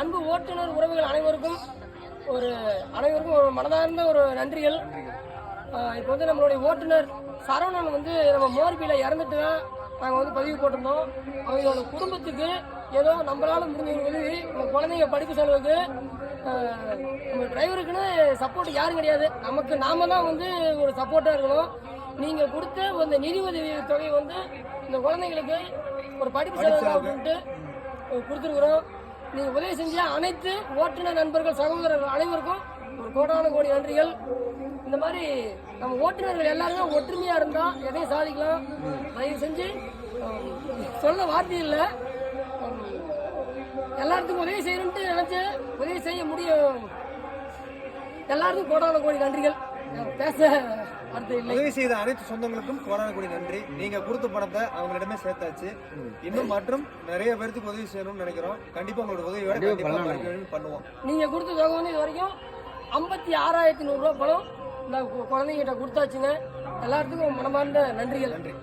அன்பு ஓட்டுநர் உறவுகள் அனைவருக்கும் ஒரு அனைவருக்கும் ஒரு மனதார்ந்த ஒரு நன்றிகள். இப்போ வந்து நம்மளுடைய ஓட்டுநர் சரவணன் வந்து நம்ம மோர்பியில் இறந்துட்டு தான் நாங்கள் வந்து பதிவு போட்டிருந்தோம். அவங்களோட குடும்பத்துக்கு ஏதோ நம்மளால முடிஞ்ச உதவி நம்ம குழந்தைங்க படிப்பு செலவுக்கு நம்ம டிரைவருக்குன்னு சப்போர்ட் யாரும் கிடையாது. நமக்கு நாம தான் வந்து ஒரு சப்போர்ட்டாக இருக்கணும். நீங்கள் கொடுத்த அந்த நிதி உதவி தொகை வந்து இந்த குழந்தைங்களுக்கு ஒரு படிப்பு செலவு அப்படின்ட்டு கொடுத்துருக்குறோம். நீங்கள் உதவி செஞ்ச அனைத்து ஓட்டுநர் நண்பர்கள் சகோதரர்கள் அனைவருக்கும் ஒரு கோடான கோடி நன்றிகள். இந்த மாதிரி நம்ம ஓட்டுநர்கள் எல்லாருமே ஒற்றுமையாக இருந்தால் எதையும் சாதிக்கலாம். தயவு செஞ்சு சொல்ல வார்த்தை இல்லை. எல்லாருக்கும் உதவி செய்யணும்ட்டு நினச்சி உதவி செய்ய முடியும். எல்லாருக்கும் கோடான கோடி நன்றிகள். பேச உதவி செய்த அனைத்து சொந்தங்களுக்கும் கோடான கோடி நன்றி. நீங்க கொடுத்த பணத்தை அவங்களிடமே சேர்த்தாச்சு. இன்னும் மற்றும் நிறைய பேருக்கு உதவி செய்யணும்னு நினைக்கிறோம். கண்டிப்பா உங்களோட உதவியோட கண்டிப்பா பண்ணுவோம். நீங்கள் கொடுத்த தொகை வந்து இது வரைக்கும் ஐம்பத்தி ஆறாயிரத்தி நூறுரூவா பணம் இந்த கு- குழந்தைங்கிட்ட கொடுத்தாச்சுங்க. எல்லாத்துக்கும் மனமார்ந்த நன்றிகள். நன்றி.